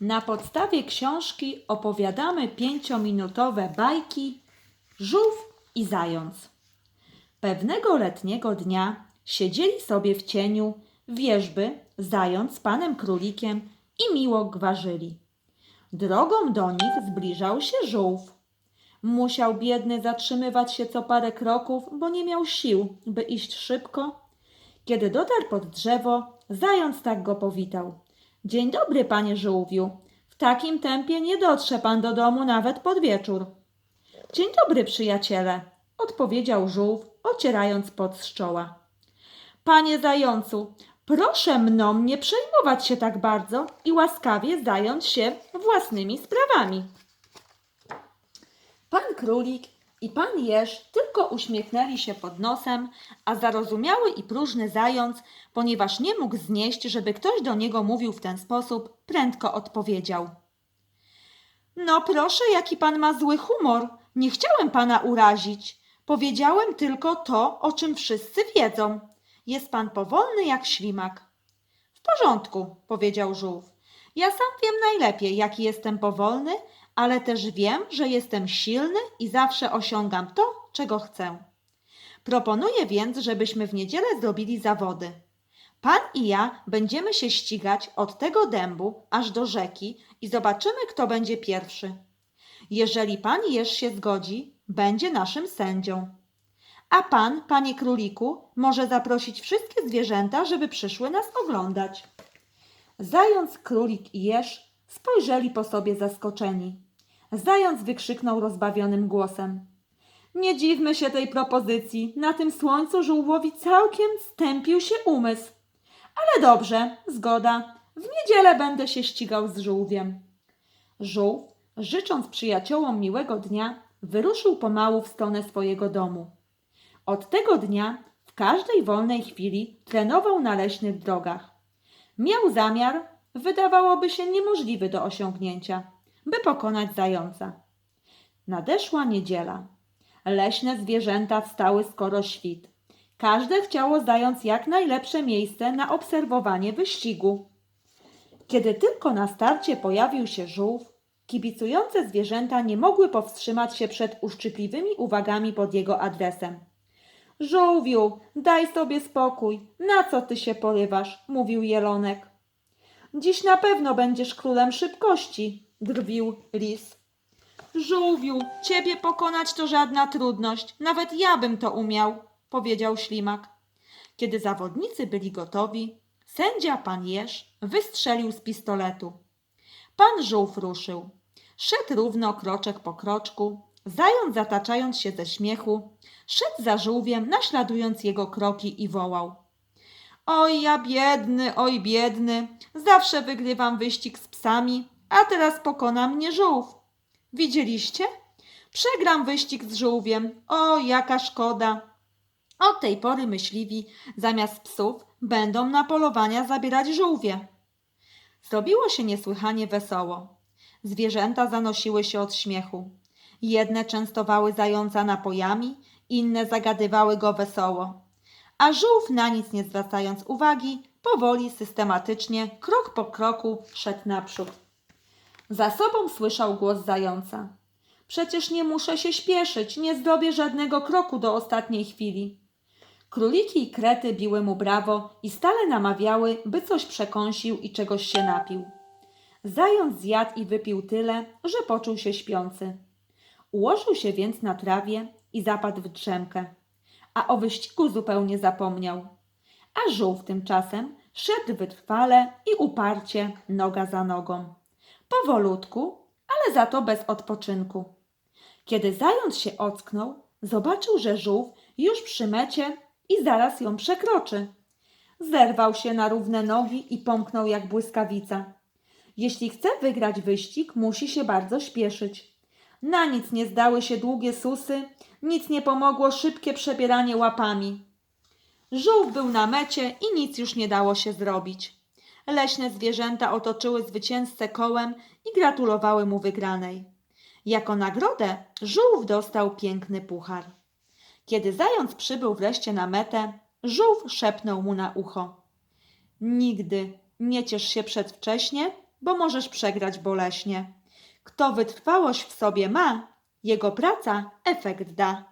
Na podstawie książki opowiadamy pięciominutowe bajki Żółw i Zając. Pewnego letniego dnia siedzieli sobie w cieniu wieżby zając z panem królikiem i miło gwarzyli. Drogą do nich zbliżał się żółw. Musiał biedny zatrzymywać się co parę kroków, bo nie miał sił, by iść szybko. Kiedy dotarł pod drzewo, zając tak go powitał. Dzień dobry, panie żółwiu. W takim tempie nie dotrze pan do domu nawet pod wieczór. Dzień dobry, przyjaciele, odpowiedział żółw, ocierając pot z czoła. Panie zającu, proszę mną nie przejmować się tak bardzo i łaskawie zająć się własnymi sprawami. Pan królik i pan jeż tylko uśmiechnęli się pod nosem, a zarozumiały i próżny zając, ponieważ nie mógł znieść, żeby ktoś do niego mówił w ten sposób, prędko odpowiedział. No proszę, jaki pan ma zły humor. Nie chciałem pana urazić. Powiedziałem tylko to, o czym wszyscy wiedzą. Jest pan powolny jak ślimak. W porządku, powiedział żółw. Ja sam wiem najlepiej, jaki jestem powolny, ale też wiem, że jestem silny i zawsze osiągam to, czego chcę. Proponuję więc, żebyśmy w niedzielę zrobili zawody. Pan i ja będziemy się ścigać od tego dębu aż do rzeki i zobaczymy, kto będzie pierwszy. Jeżeli pan jeż się zgodzi, będzie naszym sędzią. A pan, panie króliku, może zaprosić wszystkie zwierzęta, żeby przyszły nas oglądać. Zając, królik i jeż spojrzeli po sobie zaskoczeni. Zając wykrzyknął rozbawionym głosem. Nie dziwmy się tej propozycji. Na tym słońcu żółwowi całkiem stępił się umysł. Ale dobrze, zgoda. W niedzielę będę się ścigał z żółwiem. Żółw, życząc przyjaciołom miłego dnia, wyruszył pomału w stronę swojego domu. Od tego dnia w każdej wolnej chwili trenował na leśnych drogach. Miał zamiar, wydawałoby się niemożliwy do osiągnięcia, by pokonać zająca. Nadeszła niedziela. Leśne zwierzęta wstały skoro świt. Każde chciało zająć jak najlepsze miejsce na obserwowanie wyścigu. Kiedy tylko na starcie pojawił się żółw, kibicujące zwierzęta nie mogły powstrzymać się przed uszczypliwymi uwagami pod jego adresem. Żółwiu, daj sobie spokój. Na co ty się porywasz? mówił jelonek. Dziś na pewno będziesz królem szybkości, drwił lis. Żółwiu, ciebie pokonać to żadna trudność. Nawet ja bym to umiał, powiedział ślimak. Kiedy zawodnicy byli gotowi, sędzia pan Jeż wystrzelił z pistoletu. Pan żółw ruszył. Szedł równo kroczek po kroczku, zając zataczając się ze śmiechu, szedł za żółwiem, naśladując jego kroki i wołał. Oj, ja biedny, oj biedny, zawsze wygrywam wyścig z psami, a teraz pokona mnie żółw. Widzieliście? Przegram wyścig z żółwiem. O, jaka szkoda. Od tej pory myśliwi zamiast psów będą na polowania zabierać żółwie. Zrobiło się niesłychanie wesoło. Zwierzęta zanosiły się od śmiechu. Jedne częstowały zająca napojami, inne zagadywały go wesoło. A żółw, na nic nie zwracając uwagi, powoli, systematycznie, krok po kroku szedł naprzód. Za sobą słyszał głos zająca. Przecież nie muszę się śpieszyć, nie zrobię żadnego kroku do ostatniej chwili. Króliki i krety biły mu brawo i stale namawiały, by coś przekąsił i czegoś się napił. Zając zjadł i wypił tyle, że poczuł się śpiący. Ułożył się więc na trawie i zapadł w drzemkę, a o wyścigu zupełnie zapomniał. A żółw tymczasem szedł wytrwale i uparcie, noga za nogą. Powolutku, ale za to bez odpoczynku. Kiedy zając się ocknął, zobaczył, że żółw już przy mecie i zaraz ją przekroczy. Zerwał się na równe nogi i pomknął jak błyskawica. Jeśli chce wygrać wyścig, musi się bardzo śpieszyć. Na nic nie zdały się długie susy, nic nie pomogło szybkie przebieranie łapami. Żółw był na mecie i nic już nie dało się zrobić. Leśne zwierzęta otoczyły zwycięzcę kołem i gratulowały mu wygranej. Jako nagrodę żółw dostał piękny puchar. Kiedy zając przybył wreszcie na metę, żółw szepnął mu na ucho. Nigdy nie ciesz się przedwcześnie, bo możesz przegrać boleśnie. Kto wytrwałość w sobie ma, jego praca efekt da.